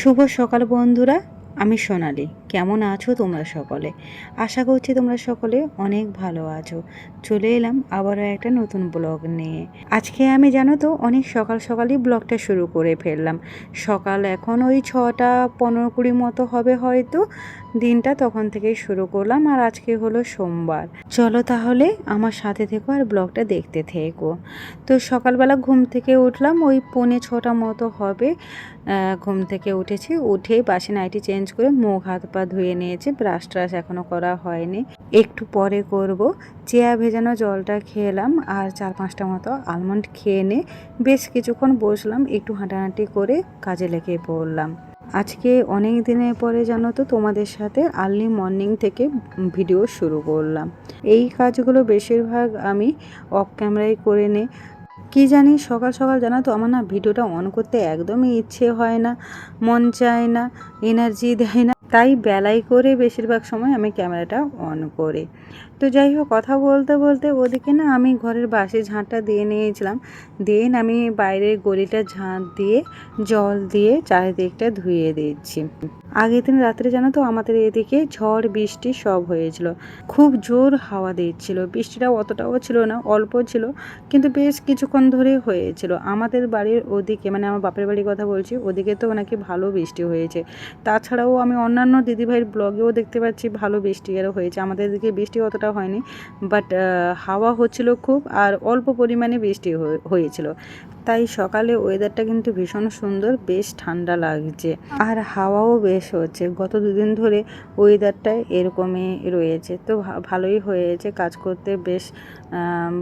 শুভ সকাল বন্ধুরা। আমি সোনালি, কেমন আছো তোমরা সকলে? আশা করছি তোমরা সকলে অনেক ভালো আছো। চলে এলাম আবারও একটা নতুন ব্লগ নিয়ে। আজকে আমি জানো তো, অনেক সকাল সকালই ব্লগটা শুরু করে ফেললাম। সকাল এখন ওই ছটা পনেরো কুড়ি মতো হবে হয়তো। দিনটা তখন থেকেই শুরু করলাম আর আজকে হলো সোমবার। চলো তাহলে আমার সাথে থেকো আর ব্লগটা দেখতে থেকো। তো সকালবেলা ঘুম থেকে উঠলাম, ওই পৌনে ছটা মতো হবে। ঘুম থেকে উঠেছি উঠে বাসি নাইটি চেঞ্জ করে মুখ হাত পা ধুয়ে নিয়েছি। ব্রাশ ট্রাশ এখনও করা হয়নি। একটু পরে করব। চেয়া ভেজানো জলটা খেলাম আর চার পাঁচটা মতো আলমন্ড খেয়ে নে বেশ কিছুক্ষণ বসলাম, একটু হাঁটাহাঁটি করে কাজে লেগে পড়লাম। আজকে অনেক দিনের পরে জানো তো, তোমাদের সাথে আর্লি মর্নিং থেকে ভিডিও শুরু করলাম। এই কাজগুলো বেশিরভাগ আমি অফ ক্যামেরায় করে নে কি জানি, সকাল সকাল জানো তো আমার না ভিডিওটা অন করতে একদমই ইচ্ছে হয় না, মন চায় না এনার্জি দেয় না। তাই বেলায় করে বেশিরভাগ সময় আমি ক্যামেরাটা অন করি। তো যাই হোক, কথা বলতে বলতে ওদিকে না আমি ঘরের বাসি ঝাঁটটা দিয়ে নিয়েছিলাম। দিয়ে আমি বাইরের গলিটা ঝাঁট দিয়ে, জল দিয়ে চারিদিকটা ধুয়ে দিচ্ছি। আগের দিন রাত্রে জানো তো আমাদের এদিকে ঝড়, বৃষ্টি সব হয়েছিল। খুব জোর হাওয়া দিচ্ছিল। বৃষ্টিটা অতটাও ছিল না, অল্প ছিল, কিন্তু বেশ কিছুক্ষণ ধরে হয়েছিল। আমাদের বাড়ির ওদিকে মানে আমার বাপের বাড়ির কথা বলছি, ওদিকে তো নাকি ভালো বৃষ্টি হয়েছে। তাছাড়াও আমি অন্যান্য দিদিভাইয়ের ব্লগেও দেখতে পাচ্ছি ভালো বৃষ্টি আরও হয়েছে। আমাদের এদিকে বৃষ্টি অতটা হয়নি বাট হাওয়া হচ্ছিল খুব, আর অল্প পরিমাণে বৃষ্টি হয়ে- হয়েছিল। তাই সকালে ওয়েদারটা কিন্তু ভীষণ সুন্দর, বেশ ঠান্ডা লাগছে। আর হাওয়াও বেশ হচ্ছে। গত দুদিন ধরে ওয়েদারটা এরকমই রয়েছে। তো ভালোই হয়েছে। কাজ করতে বেশ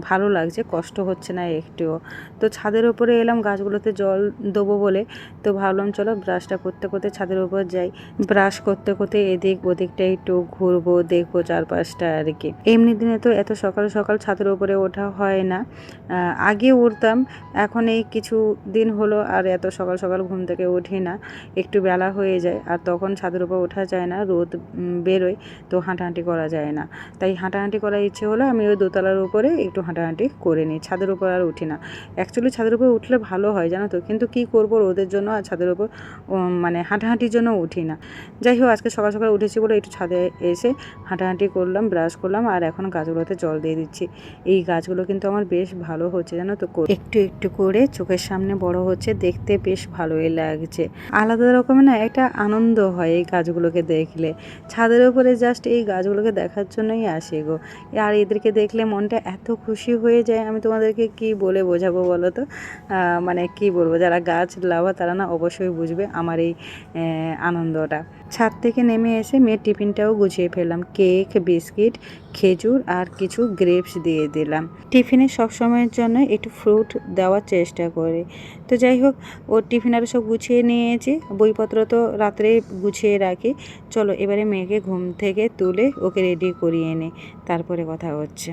ভালো লাগছে, কষ্ট হচ্ছে না একটুও। তো ছাদের উপরে এলাম, গাছগুলোতে জল দেবো বলে। তো ভাবলাম, চলো ব্রাশটা করতে করতে ছাদের উপর যাই। ব্রাশ করতে করতে এদিক ওদিকটা একটু ঘুরবো, দেখব চারপাশটা আর কি। এমনি দিনে তো এত সকাল সকাল ছাদের উপরে ওঠা হয় না। আগে উঠতাম, এখন এই কিছু দিন হলো আর এত সকাল সকাল ঘুম থেকে উঠি না। একটু বেলা হয়ে যায় আর তখন ছাদের উপর ওঠা যায় না, রোদ বেরোয়, তো হাঁটাহাঁটি করা যায় না। তাই হাঁটাহাঁটি করার ইচ্ছে হলো আমি ওই দোতলার উপরে একটু হাঁটাহাঁটি করে নিই। ছাদের উপর আর উঠি না। অ্যাকচুয়ালি ছাদের উপর উঠলে ভালো হয়, জানো তো? কিন্তু কি করব রোদের জন্য আর ছাদের উপর মানে হাঁটাহাঁটির জন্য উঠি না। যাই হোক, আজকে সকাল সকাল উঠেছি বলে একটু ছাদে এসে হাঁটাহাঁটি করলাম ব্রাশ করলাম আর এখন গাছগুলোতে জল দিয়ে দিচ্ছি। এই গাছগুলো কিন্তু আমার বেশ ভালো হচ্ছে, জানো তো? একটু একটু করে চোখের সামনে বড় হচ্ছে, দেখতে বেশ ভালোই লাগছে। আলাদা রকমের না একটা আনন্দ হয় এই গাছগুলোকে দেখলে। ছাদের উপরে জাস্ট এই গাছগুলোকে দেখার জন্যই আসে গো। আর এদেরকে দেখলে মনটা এত খুশি হয়ে যায়, আমি তোমাদেরকে কি বলে বোঝাবো বলো তো? মানে কি বলব, যারা গাছ লাভা তারা না অবশ্যই বুঝবে আমার এই আনন্দটা। ছাদ থেকে নেমে এসে মেয়ের টিফিনটাও গুছিয়ে ফেললাম। কেক, বিস্কিট, খেজুর আর কিছু গ্রেপস দিয়ে দিলাম। টিফিনে সবসময়ের জন্য একটু ফ্রুট দেওয়ার চেষ্টা করে। তো যাই হোক ওর টিফিন আরও সব গুছিয়ে নিয়েছি। বইপত্র তো রাত্রে গুছিয়ে রাখি। চলো এবারে মেয়েকে ঘুম থেকে তুলে ওকে রেডি করিয়ে নে। তারপরে কথা হচ্ছে।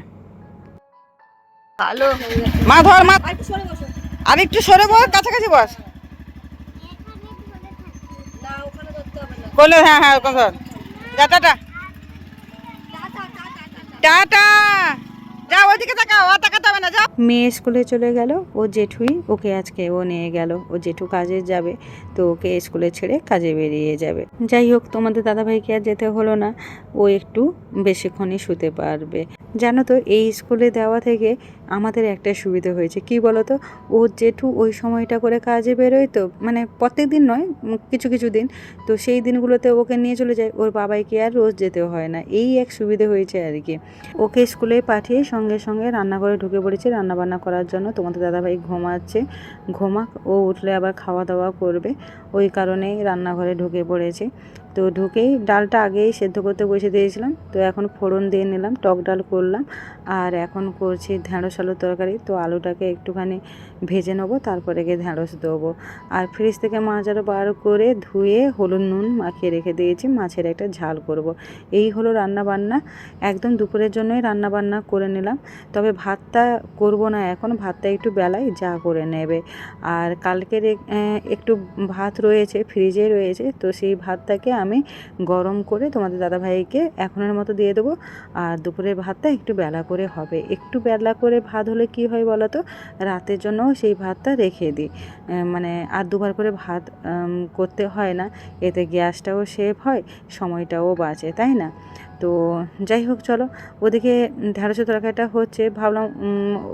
মা ধর মা। আর একটু সরে বস। কাছাকাছি বস। করলে হ্যাঁ হ্যাঁ ওরকম ধর। যা টাটা টাটা যা ওইদিকে তাকাও ও তাকাতে হবে না। মেয়ে স্কুলে চলে গেল। ও জেঠুই ওকে আজকে ও নিয়ে গেল। ও জেঠু কাজে যাবে, তো ওকে স্কুলে ছেড়ে কাজে বেরিয়ে যাবে। যাই হোক, তোমাদের দাদাভাইকে আর যেতে হলো না। ও একটু বেশিক্ষণই শুতে পারবে। জানো তো, এই স্কুলে দেওয়া থেকে আমাদের একটা সুবিধা হয়েছে। কি তো ও জেঠু ওই সময়টা করে কাজে বেরোয় তো মানে প্রত্যেক দিন নয়, কিছু কিছু দিন। তো সেই দিনগুলোতে ওকে নিয়ে চলে যায়। ওর বাবাইকে আর রোজ যেতে হয় না। এই এক সুবিধে হয়েছে আর কি। ওকে স্কুলে পাঠিয়ে সঙ্গে সঙ্গে রান্নাঘরে ঢুকে পড়েছে। রান্না বান্না করার জন্য তোমাদের দাদাভাই ঘুমাচ্ছে। ঘুমাক, ও উঠলে আবার খাওয়া দাওয়া করবে। ওই কারণেই রান্নাঘরে ঢুকে পড়েছি। তো ঢুকেই ডালটা আগেই সেদ্ধ করতে বসে দিয়েছিলাম। তো এখন ফোড়ন দিয়ে নিলাম, টক ডাল করলাম। আর এখন করছি ঢ্যাঁড়স আলুর তরকারি। তো আলুটাকে একটুখানি ভেজে নেব, তারপরে গিয়ে ঢ্যাঁড়স দেবো। আর ফ্রিজ থেকে মাছ আরও বার করে ধুয়ে হলুদ নুন মাখিয়ে রেখে দিয়েছি, মাছের একটা ঝাল করব। এই হলো রান্না বান্না একদম দুপুরের জন্যই রান্না বান্না করে নিলাম। তবে ভাতটা করব না এখন, ভাতটা একটু বেলায় যা করে নেবে। আর কালকের একটু ভাত রয়েছে, ফ্রিজে রয়েছে, তো সেই ভাতটাকে আমি গরম করে তোমাদের দাদাভাইকে এখনের মতো দিয়ে দেবো। আর দুপুরের ভাতটা একটু বেলা করে হবে। একটু বেলা করে ভাত হলে কি হয় বলো তো? রাতের জন্য সেই ভাতটা রেখে দিই। মানে আর দুবার করে ভাত করতে হয় না। এতে গ্যাসটাও সেভ হয়, সময়টাও বাঁচে, তাই না? তো যাই হোক, চলো। ওদিকে ঢ্যাঁড়সের তরকারিটা হচ্ছে। ভাবলাম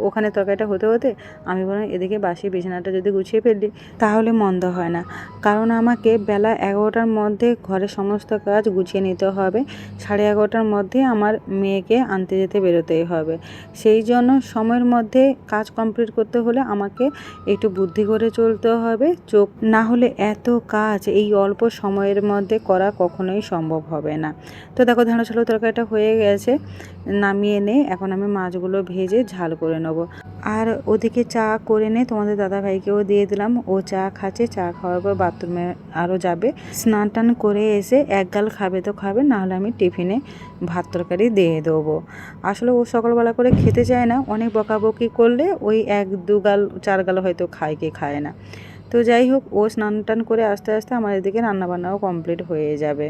ওখানে তরকারিটা হতে হতে আমি বললাম এদিকে বাসি বিছানাটা যদি গুছিয়ে ফেললি তাহলে মন্দ হয় না। কারণ আমাকে বেলা এগারোটার মধ্যে ঘরের সমস্ত কাজ গুছিয়ে নিতে হবে। সাড়ে এগারোটার মধ্যে আমার মেয়েকে আনতে যেতে বেরোতেই হবে। সেই জন্য সময়ের মধ্যে কাজ কমপ্লিট করতে হলে আমাকে একটু বুদ্ধি করে চলতে হবে। চোখ না হলে এত কাজ এই অল্প সময়ের মধ্যে করা কখনোই সম্ভব হবে না। তো দেখো ধানো ছোলো তরকারিটা হয়ে গেছে, নামিয়ে নে, এখন আমি মাছগুলো ভেজে ঝাল করে নেব। আর ওদিকে চা করে নে, তোমাদের দাদা ভাইকেও দিয়ে দিলাম। ও চা খাচ্ছে, চা খাওয়ার পর বাথরুমে আরও যাবে। স্নান টান করে এসে এক গাল খাবে তো খাবে, নাহলে আমি টিফিনে ভাত তরকারি দিয়ে দেবো। আসলে ও সকালবেলা করে খেতে চায় না, অনেক বকাবকি করলে ওই এক দু গাল, চার গাল হয়তো খায় কি খায় না। তো যাই হোক, ও স্নান টান করে আস্তে আস্তে আমার এদিকে রান্নাবান্নাও কমপ্লিট হয়ে যাবে।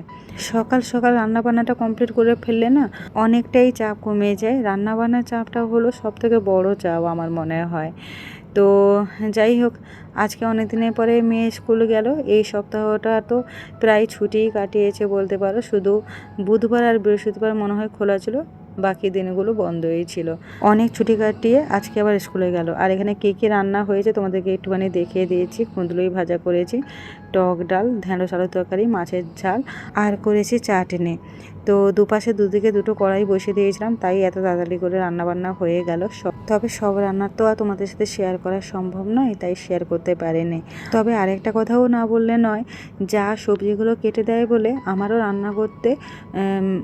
সকাল সকাল রান্নাবান্নাটা কমপ্লিট করে ফেললে না অনেকটাই চাপ কমে যায়। রান্নাবান্নার চাপটা হলো সব থেকে বড় চাপ আমার মনে হয়। তো যাই হোক, আজকে অনেক দিনের পরে মেয়ে স্কুল গেল। এই সপ্তাহটা তো প্রায় ছুটিই কাটিয়েছে বলতে পারো। শুধু বুধবার আর বৃহস্পতিবার মনে হয় খোলা ছিল। বাকি দিনগুলো বন্ধই ছিল। অনেক ছুটি কাটিয়ে আজকে আবার স্কুলে গেল। আর এখানে কী কী রান্না হয়েছে তোমাদেরকে একটুখানি দেখিয়ে দিয়েছি। কুঁদলুই ভাজা করেছি, টক ডাল, ঢ্যাঁড়স আলু তরকারি, মাছের ঝাল আর করেছি চাটনি। তো দুপাশে দুদিকে দুটো কড়াই বসিয়ে দিয়েছিলাম, তাই এত তাড়াতাড়ি করে রান্নাবান্না হয়ে গেল সব। তবে সব রান্নার তো আর তোমাদের সাথে শেয়ার করা সম্ভব নয়, তাই শেয়ার করতে পারেনি। তবে আরেকটা কথাও না বললে নয়, যা সবজিগুলো কেটে দেয় বলে আমারও রান্না করতে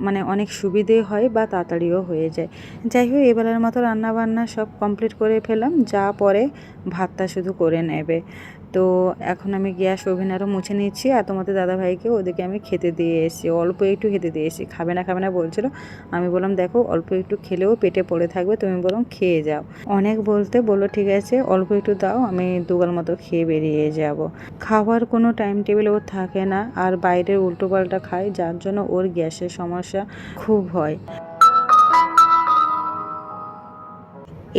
মানে অনেক সুবিধে হয় বা তাড়াতাড়িও হয়ে যায়। যাই হোক এবেলার মতো রান্না বান্না সব কমপ্লিট করে ফেলাম যা পরে ভাতটা শুধু করে নেবে। তো এখন আমি গ্যাস ওভেন আরও মুছে নিচ্ছি আর তোমাদের দাদাভাইকে ওদেরকে আমি খেতে দিয়ে এসেছি। অল্প একটু খেতে দিয়ে এসেছি। খাবে না খাবে না বলছিল। আমি বললাম, দেখো, অল্প একটু খেলেও পেটে পড়ে থাকবে, তুমি বরং খেয়ে যাও। অনেক বলতে বলল, ঠিক আছে, অল্প একটু দাও, আমি দুগাল মতো খেয়ে বেরিয়ে যাব। খাওয়ার কোনো টাইম টেবিল ওর থাকে না। আর বাইরের উল্টোপাল্টা খায়, যার জন্য ওর গ্যাসের সমস্যা খুব হয়।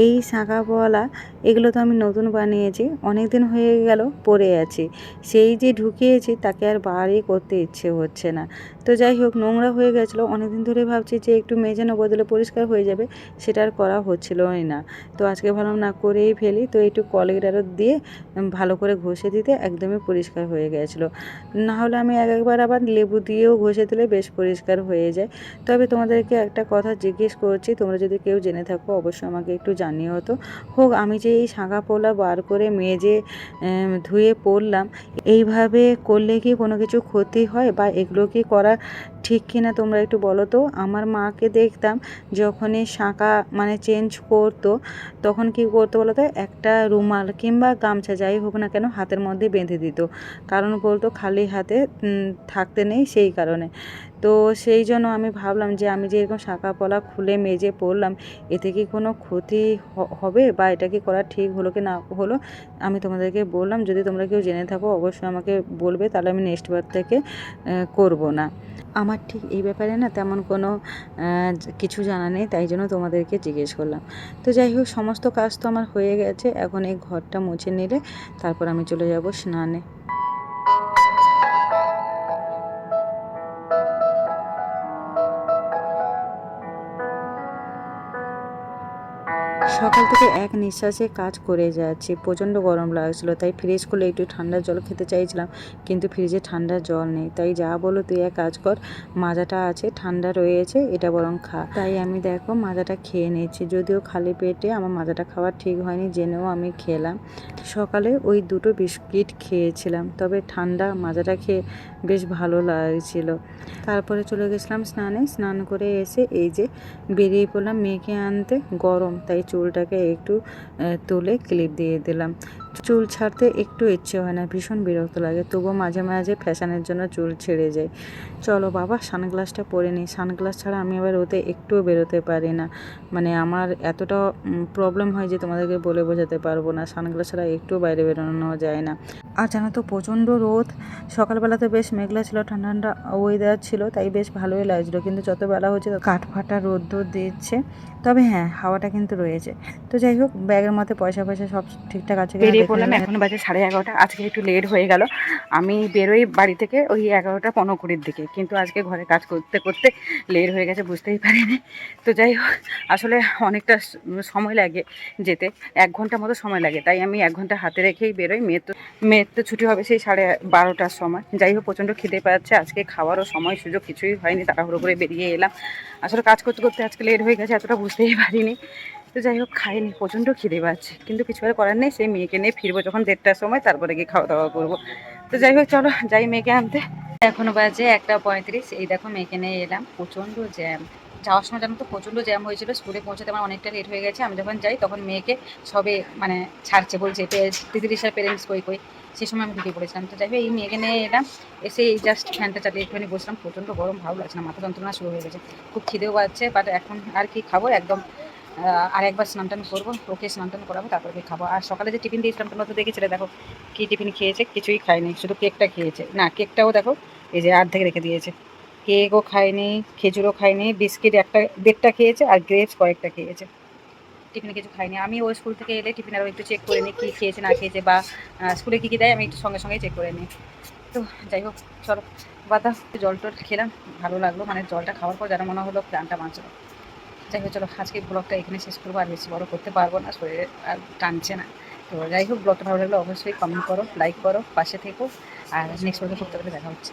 এই শাঁখাপলা এগুলো তো আমি নতুন বানিয়েছি অনেক দিন হয়ে গেল, পরে আছি। সেই যে ঢুকিয়েছি, তাকে আর বাড়ি করতে ইচ্ছে হচ্ছে না। তো যাই হোক, নোংরা হয়ে গেছিল। অনেক দিন ধরে ভাবছি যে একটু মেজানো বদলে পরিষ্কার হয়ে যাবে, সেটা আর করা হচ্ছিলোই না। তো আজকে ভাবলাম না করেই ফেলি, তো একটু কলগেট আরও দিয়ে ভালো করে ঘষে দিতে একদমই পরিষ্কার হয়ে গেছিল। না হলে আমি এক একবার আবার লেবু দিয়েও ঘষে দিলে বেশ পরিষ্কার হয়ে যায়। তবে তোমাদেরকে একটা কথা জিজ্ঞেস করছি, তোমরা যদি কেউ জেনে থাকো, অবশ্যই আমাকে একটু জানিও তো। হোক, আমি যে এই শাঁখা পোলা বার করে মেজে ধুয়ে পড়লাম, এইভাবে করলে কি কোনো কিছু ক্ষতি হয়? বা এগুলো কি করা ঠিক কিনা তোমরা একটু বলো তো? আমার মাকে দেখতাম যখনই শাঁখা মানে চেঞ্জ করতো, তখন কি করতো বলো তো? একটা রুমাল কিংবা গামছা যাই হোক না কেন হাতের মধ্যে বেঁধে দিত। কারণ বলতো খালি হাতে থাকতে নেই সেই কারণে। তো সেই জন্য আমি ভাবলাম যে আমি যে এরকম শাঁখা পলা খুলে মেজে পড়লাম, এতে কি কোনো ক্ষতি হবে বা এটা কি করা ঠিক হলো কি না হলো? আমি তোমাদেরকে বললাম, যদি তোমরা কেউ জেনে থাকো অবশ্যই আমাকে বলবে, তাহলে আমি নেক্সট বার থেকে করব না। আমার ঠিক এই ব্যাপারে না তেমন কোনো কিছু জানা নেই, তাই জন্য তোমাদেরকে জিজ্ঞেস করলাম। তো যাই হোক, সমস্ত কাজ তো আমার হয়ে গেছে, এখন এই ঘরটা মুছে নিলে তারপর আমি চলে যাব স্নানে। সকাল থেকে এক নিঃশ্বাসে কাজ করে যাচ্ছি। প্রচণ্ড গরম লাগছিল, তাই ফ্রিজ খুলে একটু ঠান্ডা জল খেতে চাইছিলাম, কিন্তু ফ্রিজে ঠান্ডা জল নেই। তাই যা বলো, তুই এক কাজ কর, মাজাটা আছে, ঠান্ডা রয়েছে, এটা বরং খা। তাই আমি দেখো মাজাটা খেয়ে নিচ্ছি। যদিও খালি পেটে আমার মাজাটা খাওয়া ঠিক হয়নি, জেনেও আমি খেলাম। সকালে ওই দুটো বিস্কিট খেয়েছিলাম, তবে ঠান্ডা মাজাটা খেয়ে বেশ ভালো লাগছিল। তারপরে চলে গেছিলাম স্নানে। স্নান করে এসে এই যে বেরিয়ে পড়লাম মেয়েকে আনতে, গরম, তাই চুলটাকে একটু তুলে ক্লিপ দিয়ে দিলাম। চুল ছাড়তে একটু ইচ্ছে হয় না, ভীষণ বিরক্ত লাগে। তবুও মাঝে মাঝে ফ্যাশনের জন্য চুল ছেড়ে যায় চলো বাবা, সানগ্লাসটা পরে নিই। সানগ্লাস ছাড়া আমি আবার ওতে একটুও বেরোতে পারি না। মানে আমার এতটা প্রবলেম হয় যে তোমাদেরকে বলে বোঝাতে পারব না। সানগ্লাস ছাড়া একটুও বাইরে বেরোনো যায় না। আর জানো তো, প্রচণ্ড রোদ। সকালবেলাতে বেশ মেঘলা ছিল, ঠান্ডা ঠান্ডা ওয়েদার ছিল, তাই বেশ ভালোই লাগছিল। কিন্তু যত বেলা হচ্ছে কাঠ ফাটা রোদ দিচ্ছে। তবে হ্যাঁ হাওয়াটা কিন্তু রয়েছে। তো যাই হোক, ব্যাগের মধ্যে পয়সা পয়সা সব ঠিকঠাক আছে পড়লাম নিলাম। এখন বাজে সাড়ে এগারোটা আজকে একটু লেট হয়ে গেল। আমি বেরোই বাড়ি থেকে ওই এগারোটা পনেরো কুড়ির দিকে কিন্তু আজকে ঘরে কাজ করতে করতে লেট হয়ে গেছে বুঝতেই পারিনি। তো যাই হোক আসলে অনেকটা সময় লাগে যেতে এক ঘণ্টা মতো সময় লাগে তাই আমি এক ঘণ্টা হাতে রেখেই বেরোই। মেয়ের তো মেয়ের তো ছুটি হবে সেই সাড়ে বারোটার সময়। যাই হোক প্রচণ্ড খিদে পাচ্ছে আজকে খাওয়ারও সময় সুযোগ কিছুই হয়নি তাড়াহুড়ো করে বেরিয়ে এলাম। আসলে কাজ করতে করতে আজকে লেট হয়ে গেছে এতটা বুঝতেই পারিনি। তো যাই হোক, খাইনি, প্রচণ্ড খিদে পাচ্ছে। কিন্তু কিছু আর করার নেই, সেই মেয়েকে নিয়ে ফিরবো যখন দেড়টার সময়, তারপরে গিয়ে খাওয়া দাওয়া করব। তো যাই হোক, চলো, যাই মেয়েকে আনতে। এখনও বাজে একটা পঁয়ত্রিশ। এই দেখো, মেয়েকে নিয়ে এলাম। প্রচণ্ড জ্যাম। যাওয়ার সময় জানো তো, প্রচণ্ড জ্যাম হয়েছিল। স্কুলে পৌঁছাতে আমার অনেকটা লেট হয়ে গেছে। আমি যখন যাই, তখন মেয়েকে সবে মানে ছাড়ছে বলছে তিরিশের পেরেন্টস কই কই? সেই সময় আমি ঢুকে পড়েছিলাম। তো যাই এই মেয়েকে নিয়ে এলাম। এসে এই জাস্ট ফ্যানটা চালিয়ে একটুখানি বসলাম। প্রচণ্ড গরম, ভালো লাগছে না, মাথা যন্ত্রণা শুরু হয়ে গেছে। খুব খিদেও পাচ্ছে বাট এখন আর কি খাব? একদম আর একবার স্নান টান করব, ওকে স্নান টান করাবো, তারপরে খাব। আর সকালে যে টিফিন দিয়েছিলাম, তোমরা তো দেখেছিলে, দেখো কী টিফিন খেয়েছে, কিছুই খায়নি, শুধু কেকটা খেয়েছে। না, কেকটাও দেখো, এই যে আর্ধেক রেখে দিয়েছে। কেকও খায়নি, খেজুরও খায়নি, বিস্কিট একটা, দেড়টা খেয়েছে, আর গ্রেপস কয়েকটা খেয়েছে। টিফিনে কিছু খাইনি আমি ওই স্কুল থেকে এলে টিফিন আরও একটু চেক করে নিই, কী খেয়েছে, না খেয়েছে, বা স্কুলে কী কী দেয়, আমি একটু সঙ্গে সঙ্গে চেক করে নিই। তো যাই হোক, চলো বাতা জল টল খেলাম, ভালো লাগল। মানে জলটা খাওয়ার পর যেন মনে হলো প্রাণটা বাঁচলো। যাই হোক, চলো আজকে ব্লগটা এখানে শেষ করব, আর বেশি বড় করতে পারব না, শরীরে আর টানছে না। তো যাই হোক ব্লগটা ভালো লাগলে অবশ্যই কমেন্ট করো লাইক করো, পাশে থেকো, আর নেক্সট ব্লগে করতে দেখা হচ্ছে।